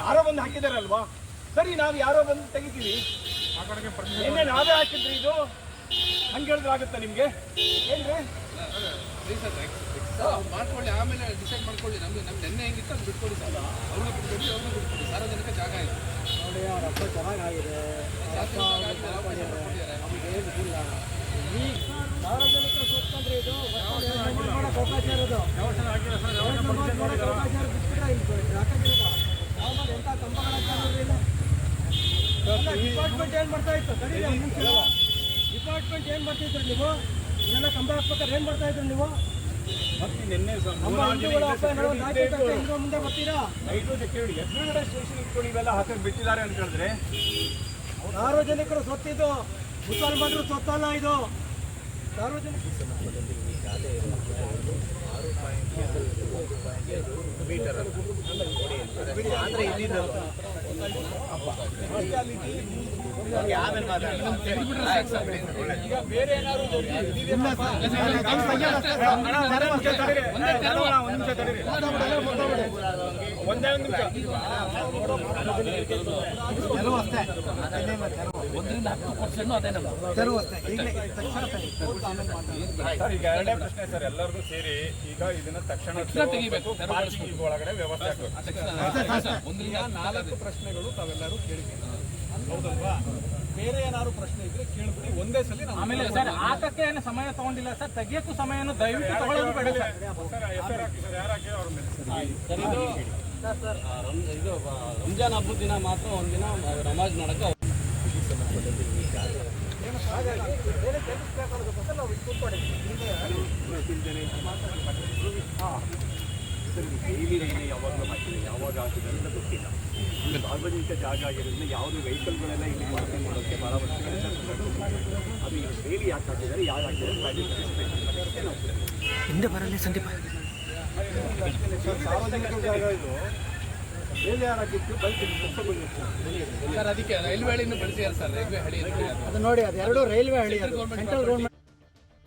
ಯಾರೋ ಬಂದು ಹಾಕಿದಾರಲ್ವಾ? ಸರಿ, ನಾವು ಯಾರೋ ಬಂದು ತೆಗಿತೀವಿ. ನಿನ್ನೆ ನಾವೇ ಹಾಕಿದ್ರಿ ಇದು. ಹಂಗೆ ಹೇಳಿದ್ರೆ ಆಗುತ್ತಾ ನಿಮ್ಗೆ? ಏನ್ರಿ? ಮಾಡ್ಕೊಳ್ಳಿ ಆಮೇಲೆ ಡಿಸೈಡ್ ಮಾಡ್ಕೊಳ್ಳಿ. ನಮ್ಗೆ ನಮ್ಗೆ ನೆನ್ನೆ ಹೆಂಗಿತ್ತು ಅದು ಬಿಟ್ಕೊಡಿ ಸರ್. ಅವ್ರನ್ನ ಬಿಟ್ಕೊಡಿ ಅವ್ರನ್ನ ಬಿಟ್ಕೊಡಿ. ಸಾರ್ವಜನಿಕ ಜಾಗ ಇದೆ. ನೋಡಿ ಚೆನ್ನಾಗಾಗಿದೆ ಈ ಇದು ಅವಕಾಶ ಇರೋದು ಅವಕಾಶ ಇಲ್ಲಿ ಎಂಥ ಡಿಪಾರ್ಟ್ಮೆಂಟ್ ಏನ್ ಮಾಡ್ತಾ ಇತ್ತು ಡಿಪಾರ್ಟ್ಮೆಂಟ್ ಏನ್ ಮಾಡ್ತಿದ್ರು ನೀವು? ಇದೆಲ್ಲ ಕಂಬ ಹಾಕ್ಬೇಕಾದ್ರೆ ಏನ್ ಮಾಡ್ತಾ ಇದ್ರು ನೀವು? ಮತ್ತೆ ನಿನ್ನೆ ನಮ್ಮ ಹಿಂದೂಗಳ ಅಪ್ಪ ಏನಾದ್ರು ಒಂದು ಹಾಕಿದ್ರೆ ಹಿಂದೆ ಮುಂದೆ ಬರ್ತೀರಾ? ನೈಟು ಸೆಕ್ಯೂರಿಟಿ ಎದುರುಗಡೆ ಸ್ಟೇಷನ್ ಇಟ್ಕೊಂಡು ಇವೆಲ್ಲ ಹಾಕಿ ಬಿಟ್ಟಿದ್ದಾರೆ ಅಂತ ಹೇಳಿದ್ರೆ ಸಾರ್ವಜನಿಕರು ಸೊತ್ತಿದ್ದು ಮುಸಲ್ಮಾನರು ಸೊತ್ತಲ್ಲ ಇದು. ಸಾರ್ವಜನಿಕ ಒಂದು ನಿಮಿಷ ತಡೀರಿ ಒಂದೇ ಒಂದು ನಿಮಿಷ ಸರ್ ಈಗ ಎರಡೇ ಪ್ರಶ್ನೆ ಸರ್ ಎಲ್ಲರಿಗೂ ಸೇರಿ ಈಗ ಇದನ್ನ ತಕ್ಷಣ ತೆಗಿಬೇಕು. ಒಳಗಡೆ ವ್ಯವಸ್ಥೆ ಒಂದರಿಂದ ನಾಲ್ಕು ಪ್ರಶ್ನೆಗಳು ತಾವೆಲ್ಲರೂ ಕೇಳಿದ್ದೀವಿ ಹೌದಲ್ವಾ? ಬೇರೆ ಏನಾದ್ರು ಪ್ರಶ್ನೆ ಇದ್ರೆ ಕೇಳ್ಬಿಡಿ. ಒಂದೇ ಸಲ ನಾವು ಆಮೇಲೆ ಸರ್ ಆಕಕ್ಕೆ ಏನು ಸಮಯ ತಗೊಂಡಿಲ್ಲ ಸರ್? ತೆಗಿಯಕ್ಕೂ ಸಮಯ ದಯವಿಟ್ಟು ತಗೊಳ್ಳೋದು ಬೇಡ ಸರ್. ಇದು ರಂಜಾನ್ ಹಬ್ಬದ ದಿನ ಮಾತ್ರ ಒಂದಿನ ನಮಾಜ್ ಮಾಡಕ್ಕೆ ಡೈಲಿ ರೈಲಿ ಯಾವಾಗಲೂ ಹಾಕಿದೆ. ಯಾವಾಗ ಹಾಕಿದೆ ಅಂತ ಗೊತ್ತಿಲ್ಲ. ಸಾರ್ವಜನಿಕ ಜಾಗ ಆಗಿರೋದ್ರಿಂದ ಯಾವುದೇ ವೆಹಿಕಲ್ಗಳೆಲ್ಲ ಇಲ್ಲಿ ಪಾರ್ಕಿಂಗ್ ಮಾಡೋಕ್ಕೆ ಭಾಳ ವರ್ಷಗಳಿಂದ ಅದು ಈಗ ಡೈಲಿ ಯಾಕೆ ಹಾಕಿದ್ದಾರೆ ಯಾರು ಹಾಕಿದ್ದಾರೆ ಹಿಂದೆ ಬರಲಿ ಸಂದೀಪ. ಸಾರ್ವಜನಿಕ ಜಾಗ ಇದು. ಸರ್ ಅದಕ್ಕೆ ರೈಲ್ವೆ ಹಳಿಯನ್ನು ಬಳಸಿ ಸರ್ ರೈಲ್ವೆ ಹಳಿ ಅದು ನೋಡಿ ಅದು ಎರಡು ರೈಲ್ವೆ ಹಳಿ ಸೆಂಟ್ರಲ್ ಗೌರ್ಮೆಂಟ್